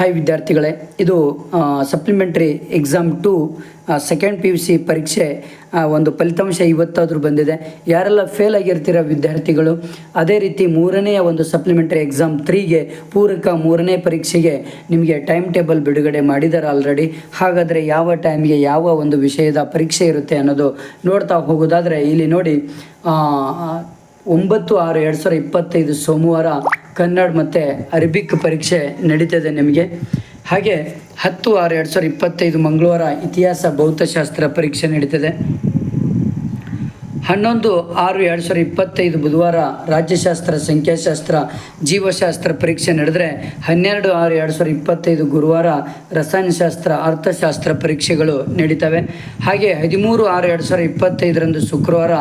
Hi ವಿದ್ಯಾರ್ಥಿಗಳೇ, ಇದು supplementary exam to second P U C ಪರೀಕ್ಷೆ ಒಂದು ಫಲಿತಾಂಶ ಇವತ್ತಾದರೂ ಬಂದಿದೆ. ಯಾರೆಲ್ಲ ಫೇಲ್ ಆಗಿರ್ತೀರ ವಿದ್ಯಾರ್ಥಿಗಳು? ಅದೇ ರೀತಿ ಮೂರನೆಯ ಒಂದು ಸಪ್ಲಿಮೆಂಟ್ರಿ ಎಕ್ಸಾಮ್ ತ್ರೀಗೆ ಪೂರಕ ಮೂರನೇ ಪರೀಕ್ಷೆಗೆ ನಿಮಗೆ ಟೈಮ್ ಟೇಬಲ್ ಬಿಡುಗಡೆ ಮಾಡಿದ್ದಾರೆ ಆಲ್ರೆಡಿ ಹಾಗಾದರೆ ಯಾವ ಟೈಮ್ಗೆ ಯಾವ ಒಂದು ವಿಷಯದ ಪರೀಕ್ಷೆ ಇರುತ್ತೆ ಅನ್ನೋದು ನೋಡ್ತಾ ಹೋಗೋದಾದರೆ ಇಲ್ಲಿ ನೋಡಿ ಒಂಬತ್ತು ಆರು ಎರಡು ಸಾವಿರ ಇಪ್ಪತ್ತೈದು ಸೋಮವಾರ ಕನ್ನಡ ಮತ್ತು ಅರಬಿಕ್ ಪರೀಕ್ಷೆ ನಡೀತದೆ ನಿಮಗೆ. ಹಾಗೆ ಹತ್ತು ಆರು ಎರಡು ಸಾವಿರ ಇಪ್ಪತ್ತೈದು ಮಂಗಳವಾರ ಇತಿಹಾಸ ಭೌತಶಾಸ್ತ್ರ ಪರೀಕ್ಷೆ ನಡೀತದೆ. ಹನ್ನೊಂದು ಆರು ಎರಡು ಸಾವಿರ ಇಪ್ಪತ್ತೈದು ಬುಧವಾರ ರಾಜ್ಯಶಾಸ್ತ್ರ, ಸಂಖ್ಯಾಶಾಸ್ತ್ರ, ಜೀವಶಾಸ್ತ್ರ ಪರೀಕ್ಷೆ ನಡೆದರೆ ಹನ್ನೆರಡು ಆರು ಎರಡು ಸಾವಿರ ಇಪ್ಪತ್ತೈದು ಗುರುವಾರ ರಸಾಯನಶಾಸ್ತ್ರ, ಅರ್ಥಶಾಸ್ತ್ರ ಪರೀಕ್ಷೆಗಳು ನಡೀತವೆ. ಹಾಗೆ ಹದಿಮೂರು ಆರು ಎರಡು ಸಾವಿರದ ಇಪ್ಪತ್ತೈದರಂದು ಶುಕ್ರವಾರ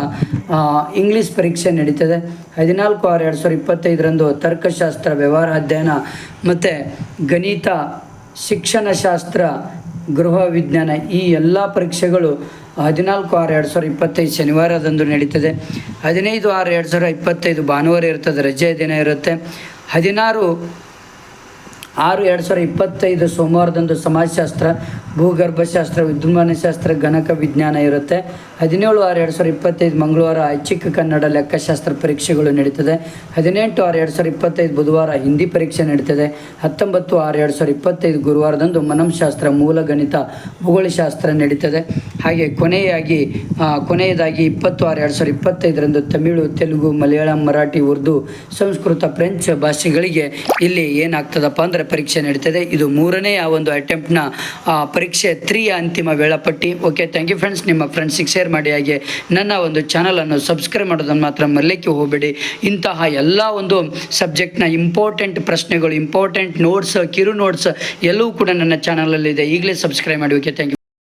ಇಂಗ್ಲೀಷ್ ಪರೀಕ್ಷೆ ನಡೀತದೆ. ಹದಿನಾಲ್ಕು ಆರು ಎರಡು ಸಾವಿರದ ಇಪ್ಪತ್ತೈದರಂದು ತರ್ಕಶಾಸ್ತ್ರ, ವ್ಯವಹಾರ ಅಧ್ಯಯನ ಮತ್ತು ಗಣಿತ, ಶಿಕ್ಷಣಶಾಸ್ತ್ರ, ಗೃಹ ವಿಜ್ಞಾನ ಈ ಎಲ್ಲ ಪರೀಕ್ಷೆಗಳು ಹದಿನಾಲ್ಕು ಆರು ಎರಡು ಸಾವಿರ ಇಪ್ಪತ್ತೈದು ಶನಿವಾರದಂದು ನಡೀತದೆ. ಹದಿನೈದು ಆರು ಎರಡು ಸಾವಿರ ಇಪ್ಪತ್ತೈದು ಭಾನುವಾರ ಇರ್ತದೆ, ರಜೆಯ ದಿನ ಇರುತ್ತೆ. ಹದಿನಾರು ಆರು ಎರಡು ಸಾವಿರ ಇಪ್ಪತ್ತೈದು ಸೋಮವಾರದಂದು ಸಮಾಜಶಾಸ್ತ್ರ, ಭೂಗರ್ಭಶಾಸ್ತ್ರ ವಿದ್ಯುನ್ಮಾನಶಾಸ್ತ್ರ ಗಣಕ ವಿಜ್ಞಾನ ಇರುತ್ತೆ. ಹದಿನೇಳು ಆರು ಎರಡು ಸಾವಿರ ಇಪ್ಪತ್ತೈದು ಮಂಗಳವಾರ ಐಚ್ಛಿಕ ಕನ್ನಡ ಲೆಕ್ಕಶಾಸ್ತ್ರ ಪರೀಕ್ಷೆಗಳು ನಡೀತದೆ. ಹದಿನೆಂಟು ಆರು ಎರಡು ಸಾವಿರ ಇಪ್ಪತ್ತೈದು ಬುಧವಾರ ಹಿಂದಿ ಪರೀಕ್ಷೆ ನಡೀತದೆ. ಹತ್ತೊಂಬತ್ತು ಆರು ಎರಡು ಸಾವಿರ ಇಪ್ಪತ್ತೈದು ಗುರುವಾರದಂದು ಮನಂಶಾಸ್ತ್ರ ಮೂಲ ಗಣಿತ ಭೂಗೋಳಶಾಸ್ತ್ರ ನಡೀತದೆ. ಹಾಗೆ ಕೊನೆಯಾಗಿ ಕೊನೆಯದಾಗಿ ಇಪ್ಪತ್ತು ಆರು ಎರಡು ಸಾವಿರ ಇಪ್ಪತ್ತೈದರಂದು ತಮಿಳು, ತೆಲುಗು, ಮಲಯಾಳಂ, ಮರಾಠಿ, ಉರ್ದು ಸಂಸ್ಕೃತ, ಫ್ರೆಂಚ್ ಭಾಷೆಗಳಿಗೆ ಇಲ್ಲಿ ಏನಾಗ್ತದಪ್ಪ ಅಂದರೆ ಪರೀಕ್ಷೆ ನಡೀತದೆ. ಇದು ಮೂರನೇ ಆ ಒಂದು ಅಟೆಂಪ್ಟ್ನ ಪರೀಕ್ಷೆ ತ್ರೀ ಅಂತಿಮ ವೇಳಾಪಟ್ಟಿ. ಓಕೆ ಥ್ಯಾಂಕ್ ಯು ಫ್ರೆಂಡ್ಸ್ ನಿಮ್ಮ ಫ್ರೆಂಡ್ಸಿಗೆ ಶೇರ್ ಮಾಡಿ ಹಾಗೆ ನನ್ನ ಒಂದು ಚಾನಲನ್ನು ಸಬ್ಸ್ಕ್ರೈಬ್ ಮಾಡೋದನ್ನು ಮಾತ್ರ ಮರಲಿಕ್ಕೆ ಹೋಗಬೇಡಿ. ಇಂತಹ ಎಲ್ಲ ಒಂದು ಸಬ್ಜೆಕ್ಟ್ನ ಇಂಪಾರ್ಟೆಂಟ್ ಪ್ರಶ್ನೆಗಳು ಇಂಪಾರ್ಟೆಂಟ್ ನೋಟ್ಸ್ ಕಿರು ನೋಟ್ಸ್ ಎಲ್ಲವೂ ಕೂಡ ನನ್ನ ಚಾನಲಲ್ಲಿದೆ ಈಗಲೇ ಸಬ್ಸ್ಕ್ರೈಬ್ ಮಾಡಿ. Okay thank you